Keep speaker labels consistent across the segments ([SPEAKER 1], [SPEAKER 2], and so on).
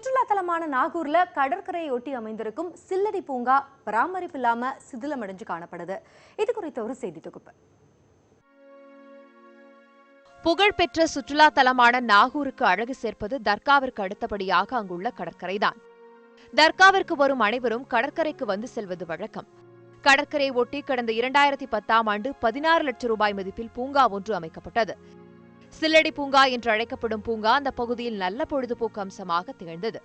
[SPEAKER 1] சுற்றுலா தலமான நாகூர்ல கடற்கரையை ஒட்டி அமைந்திருக்கும் சில்லடி பூங்கா பராமரிப்பு இல்லாம சிதிலமடைஞ்சு காணப்படுது. இது குறித்த ஒரு செய்தி தொகுப்பு.
[SPEAKER 2] புகழ்பெற்ற சுற்றுலா தலமான நாகூருக்கு அழகு சேர்ப்பது தர்காவிற்கு அடுத்தபடியாக அங்குள்ள கடற்கரைதான். தர்காவிற்கு வரும் அனைவரும் கடற்கரைக்கு வந்து செல்வது வழக்கம். கடற்கரை ஒட்டி கடந்த இரண்டாயிரத்தி பத்தாம் ஆண்டு பதினாறு லட்சம் ரூபாய் மதிப்பில் பூங்கா ஒன்று அமைக்கப்பட்டது. சில்லடி பூங்கா என்று அழைக்கப்படும் பூங்கா அந்த பகுதியில் நல்ல பொழுதுபோக்கு அம்சமாக திகழ்ந்தது.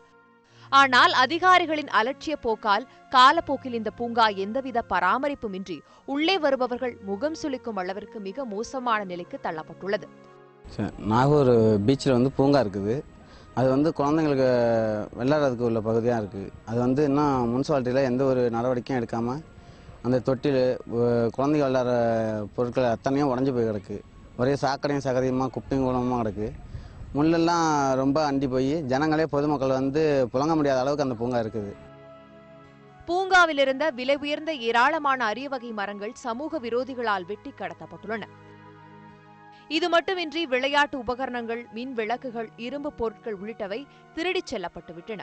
[SPEAKER 2] ஆனால் அதிகாரிகளின் அலட்சிய போக்கால் காலப்போக்கில் இந்த பூங்கா எந்தவித பராமரிப்புமின்றி உள்ளே வருபவர்கள் முகம் சுளிக்கும் அளவிற்கு மிக மோசமான நிலைக்கு தள்ளப்பட்டுள்ளது.
[SPEAKER 3] நாகூர் பீச்சில் வந்து பூங்கா இருக்குது. அது வந்து குழந்தைங்களுக்கு விளையாடுறதுக்கு உள்ள பகுதியாக இருக்குது அது வந்து இன்னும் முனிசிபாலிட்டியில் எந்த ஒரு நடவடிக்கையும் எடுக்காமல் அந்த தொட்டில் குழந்தைங்க விளையாடுற பொருட்கள் அத்தனையும் உடஞ்சி போய் கிடக்கு. ஒரே சாக்கடையும் சகதியுமாக குப்பையும் குளமாக கிடக்கு. முள்ளெல்லாம் ரொம்ப அண்டி போய் ஜனங்களே பொதுமக்கள் வந்து புழங்க முடியாத அளவுக்கு அந்த பூங்கா இருக்குது.
[SPEAKER 2] பூங்காவில் இருந்த விலை உயர்ந்த ஏராளமான அரிய வகை மரங்கள் சமூக விரோதிகளால் வெட்டி கடத்தப்பட்டுள்ளன. இது மட்டுமின்றி விளையாட்டு உபகரணங்கள் மின் விளக்குகள் இரும்பு பொருட்கள் உள்ளிட்டவை திருடிச் செல்லப்பட்டு விட்டன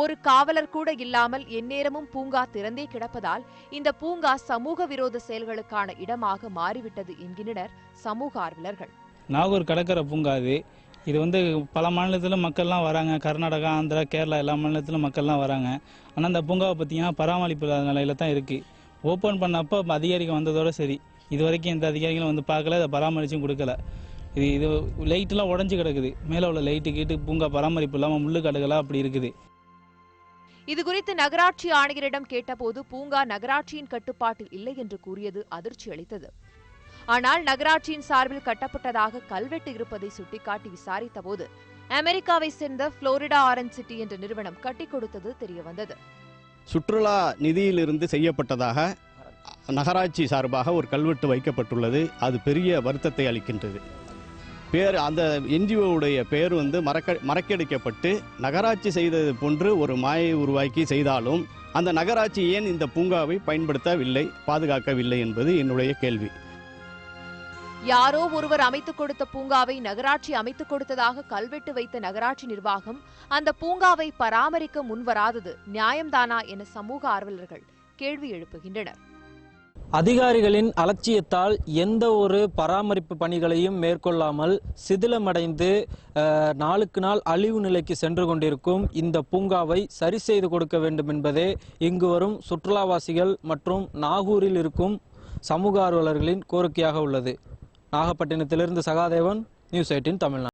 [SPEAKER 2] ஒரு காவலர் கூட இல்லாமல் எந்நேரமும் பூங்கா திறந்தே கிடப்பதால் இந்த பூங்கா சமூக விரோத செயல்களுக்கான இடமாக மாறிவிட்டது என்கின்றனர் சமூக ஆர்வலர்கள்.
[SPEAKER 4] நாகூர் கடற்கரை பூங்கா இது இது வந்து பல மாநிலத்திலும் மக்கள்லாம் வராங்க. கர்நாடகா ஆந்திரா கேரளா எல்லா மாநிலத்திலும் மக்கள்லாம் வராங்க. ஆனால் அந்த பூங்காவை பார்த்தீங்கன்னா பராமரிப்பு இல்லாத நிலையில தான் இருக்குது ஓப்பன் பண்ணப்போ அதிகாரிகள் வந்ததோட சரி. இது வரைக்கும் எந்த அதிகாரிகளும் வந்து பார்க்கல. அதை பராமரிச்சும் கொடுக்கல. இது இது லைட்டெல்லாம் உடஞ்சி கிடக்குது. மேலே உள்ள லைட்டு கீட்டு பூங்கா பராமரிப்பு இல்லாமல் முள்ளு கடுகலாம் அப்படி இருக்குது.
[SPEAKER 2] இதுகுறித்து நகராட்சி ஆணையரிடம் கேட்டபோது பூங்கா நகராட்சியின் கட்டுப்பாட்டில் இல்லை என்று கூறியது அதிர்ச்சி அளித்தது. ஆனால் நகராட்சியின் சார்பில் கட்டப்பட்டதாக கல்வெட்டு இருப்பதை சுட்டிக்காட்டி விசாரித்தபோது அமெரிக்காவை சேர்ந்த புளோரிடா ஆரஞ்ச் சிட்டி என்ற நிறுவனம் கட்டிக் கொடுத்தது தெரியவந்தது.
[SPEAKER 5] சுற்றுலா நிதியிலிருந்து செய்யப்பட்டதாக நகராட்சி சார்பாக ஒரு கல்வெட்டு வைக்கப்பட்டுள்ளது. அது பெரிய வருத்தத்தை அளிக்கின்றது. பேர் அந்த என்ஜிஓவுடைய பேர் வந்து மறக்க மறக்கடிக்கப்பட்டு நகராட்சி செய்தது போன்று ஒரு மாயை உருவாக்கி செய்தாலும் அந்த நகராட்சி ஏன் இந்த பூங்காவை பயன்படுத்தவில்லை பாதுகாக்கவில்லை என்பது என்னுடைய கேள்வி.
[SPEAKER 2] யாரோ ஒருவர் அமைத்துக் கொடுத்த பூங்காவை நகராட்சி அமைத்துக் கொடுத்ததாக கல்வெட்டு வைத்த நகராட்சி நிர்வாகம் அந்த பூங்காவை பராமரிக்க முன்வராதது நியாயம்தானா என சமூக ஆர்வலர்கள் கேள்வி எழுப்புகின்றனர்.
[SPEAKER 6] அதிகாரிகளின் அலட்சியத்தால் எந்த ஒரு பராமரிப்பு பணிகளையும் மேற்கொள்ளாமல் சிதிலமடைந்து நாளுக்கு நாள் அழிவு நிலைக்கு சென்று கொண்டிருக்கும் இந்த பூங்காவை சரி செய்து கொடுக்க வேண்டும் என்பதே இங்கு வரும் சுற்றுலாவாசிகள் மற்றும் நாகூரில் இருக்கும் சமூக ஆர்வலர்களின் கோரிக்கையாக உள்ளது. நாகப்பட்டினத்திலிருந்து சகாதேவன் நியூஸ் எயிட்டின் தமிழ்நாடு.